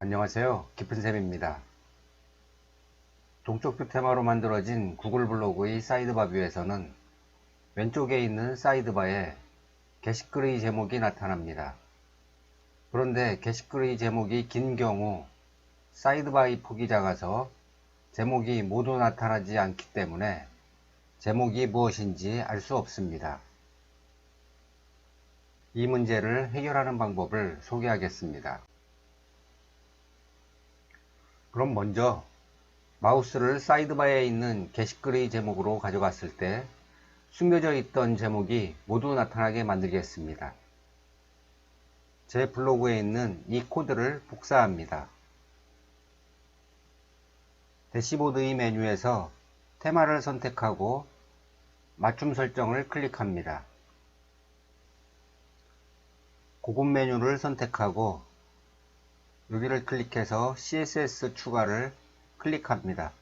안녕하세요. 깊은샘입니다. 동쪽뷰 테마로 만들어진 구글 블로그의 사이드바 뷰에서는 왼쪽에 있는 사이드바에 게시글의 제목이 나타납니다. 그런데 게시글의 제목이 긴 경우 사이드바의 폭이 작아서 제목이 모두 나타나지 않기 때문에 제목이 무엇인지 알 수 없습니다. 이 문제를 해결하는 방법을 소개하겠습니다. 그럼 먼저 마우스를 사이드바에 있는 게시글의 제목으로 가져갔을 때 숨겨져 있던 제목이 모두 나타나게 만들겠습니다. 제 블로그에 있는 이 코드를 복사합니다. 대시보드의 메뉴에서 테마를 선택하고 맞춤 설정을 클릭합니다. 고급 메뉴를 선택하고 여기를 클릭해서 CSS 추가를 클릭합니다.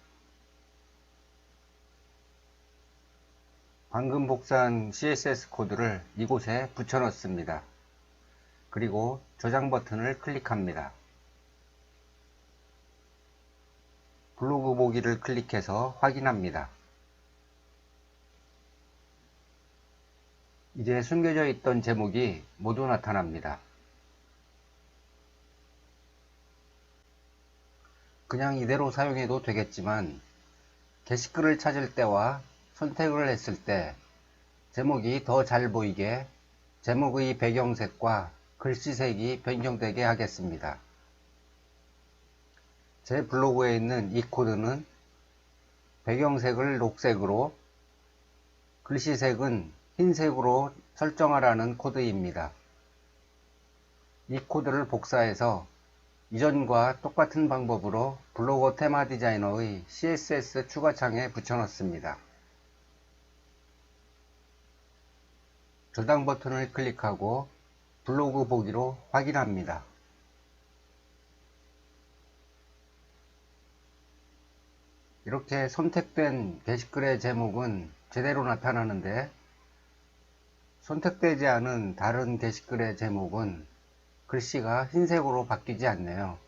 방금 복사한 CSS 코드를 이곳에 붙여 넣습니다. 그리고 저장 버튼을 클릭합니다. 블로그 보기를 클릭해서 확인합니다. 이제 숨겨져 있던 제목이 모두 나타납니다. 그냥 이대로 사용해도 되겠지만 게시글을 찾을 때와 선택을 했을 때 제목이 더 잘 보이게 제목의 배경색과 글씨색이 변경되게 하겠습니다. 제 블로그에 있는 이 코드는 배경색을 녹색으로 글씨색은 흰색으로 설정하라는 코드입니다. 이 코드를 복사해서 이전과 똑같은 방법으로 블로그 테마 디자이너의 CSS 추가창에 붙여넣습니다. 저장 버튼을 클릭하고 블로그 보기로 확인합니다. 이렇게 선택된 게시글의 제목은 제대로 나타나는데 선택되지 않은 다른 게시글의 제목은 글씨가 흰색으로 바뀌지 않네요.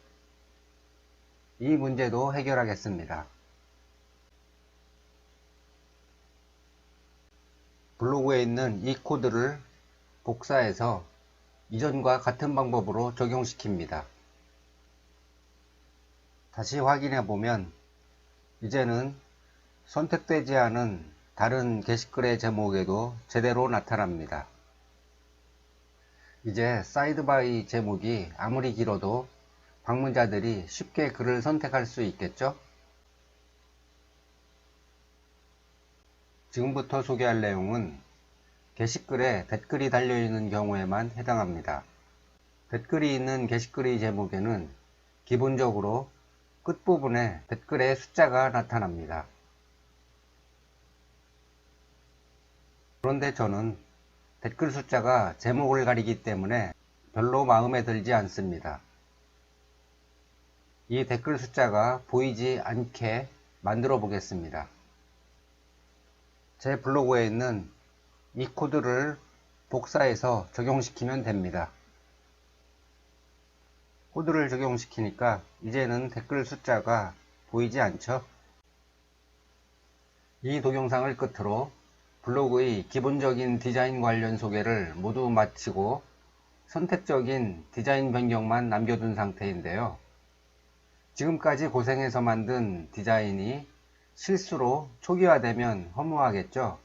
이 문제도 해결하겠습니다. 블로그에 있는 이 코드를 복사해서 이전과 같은 방법으로 적용시킵니다. 다시 확인해 보면 이제는 선택되지 않은 다른 게시글의 제목에도 제대로 나타납니다. 이제 사이드바의 제목이 아무리 길어도 방문자들이 쉽게 글을 선택할 수 있겠죠? 지금부터 소개할 내용은 게시글에 댓글이 달려있는 경우에만 해당합니다. 댓글이 있는 게시글의 제목에는 기본적으로 끝부분에 댓글의 숫자가 나타납니다. 그런데 저는 댓글 숫자가 제목을 가리기 때문에 별로 마음에 들지 않습니다. 이 댓글 숫자가 보이지 않게 만들어 보겠습니다. 제 블로그에 있는 이 코드를 복사해서 적용시키면 됩니다. 코드를 적용시키니까 이제는 댓글 숫자가 보이지 않죠? 이 동영상을 끝으로 블로그의 기본적인 디자인 관련 소개를 모두 마치고 선택적인 디자인 변경만 남겨둔 상태인데요. 지금까지 고생해서 만든 디자인이 실수로 초기화되면 허무하겠죠.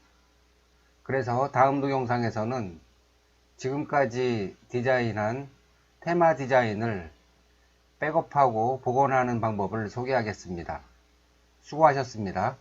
그래서 다음 동영상에서는 지금까지 디자인한 테마 디자인을 백업하고 복원하는 방법을 소개하겠습니다. 수고하셨습니다.